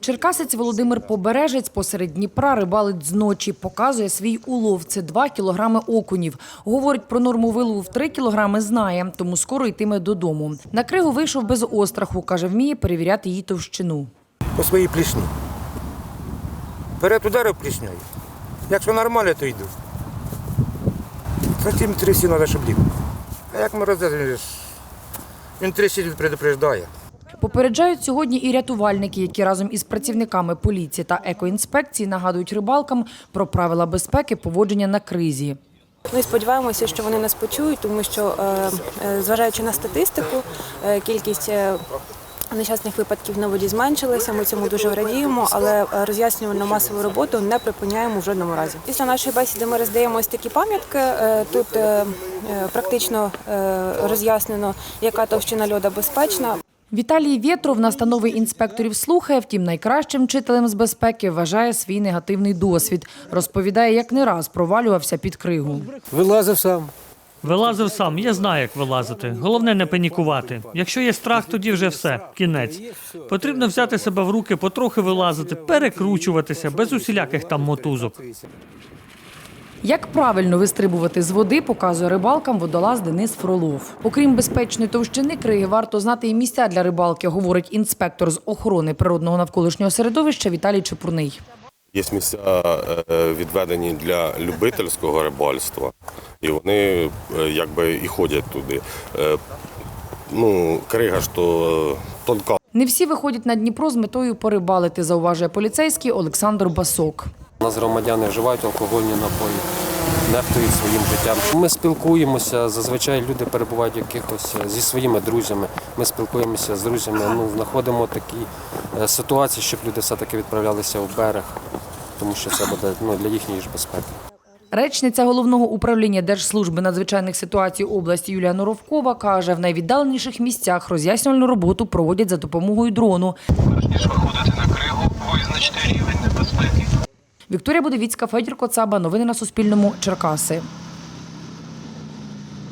Черкасець Володимир Побережець посеред Дніпра рибалить зночі. Показує свій улов. Це 2 кілограми окунів. Говорить про норму вилову в 3 кілограми знає, тому скоро йтиме додому. На кригу вийшов без остраху. Каже, вміє перевіряти її товщину. по своїй плішні. Вперед ударив плішньою. Якщо нормально, то йду. Затім трясі треба, щоб ліг. А як ми роздержимо? Він трясіть предупреждає. Попереджають сьогодні і рятувальники, які разом із працівниками поліції та екоінспекції нагадують рибалкам про правила безпеки поводження на кризі. Ми сподіваємося, що вони нас почують, тому що, е, е, зважаючи на статистику, е, кількість нещасних випадків на воді зменшилася. Ми цьому дуже радіємо, але роз'яснювальну масову роботу не припиняємо в жодному разі. Після нашої бесіди ми роздаємо ось такі пам'ятки. Тут практично роз'яснено, яка товщина льода безпечна. Віталій Вєтров настанови інспекторів слухає, втім найкращим вчителем з безпеки вважає свій негативний досвід. Розповідає, як не раз провалювався під кригу. Вилазив сам. Вилазив сам, я знаю, як вилазити. Головне не панікувати. Якщо є страх, тоді вже все, кінець. Потрібно взяти себе в руки, потрохи вилазити, перекручуватися, без усіляких там мотузок. Як правильно вистрибувати з води, показує рибалкам водолаз Денис Фролов. Окрім безпечної товщини криги, варто знати і місця для рибалки, говорить інспектор з охорони природного навколишнього середовища Віталій Чепурний. Є місця е, відведені для любительського рибальства, і вони е, якби і ходять туди. Е, Ну, крига ж то тонка. Не всі виходять на Дніпро з метою порибалити, зауважує поліцейський Олександр Басок. У нас громадяни вживають алкогольні напої, нехтують своїм життям. Ми спілкуємося, зазвичай люди перебувають якихось е, зі своїми друзями. Ми спілкуємося з друзями, ну, знаходимо такі е, ситуації, щоб люди все-таки відправлялися в берег, тому що це буде ну, для їхньої ж безпеки. Речниця головного управління Держслужби надзвичайних ситуацій області Юлія Норовкова каже, в найвіддаленіших місцях роз'яснювальну роботу проводять за допомогою дрону. ніж виходити на кригу, визначити рівень небезпеки. Вікторія Будовіцька, Федір Коцаба. Новини на Суспільному. Черкаси.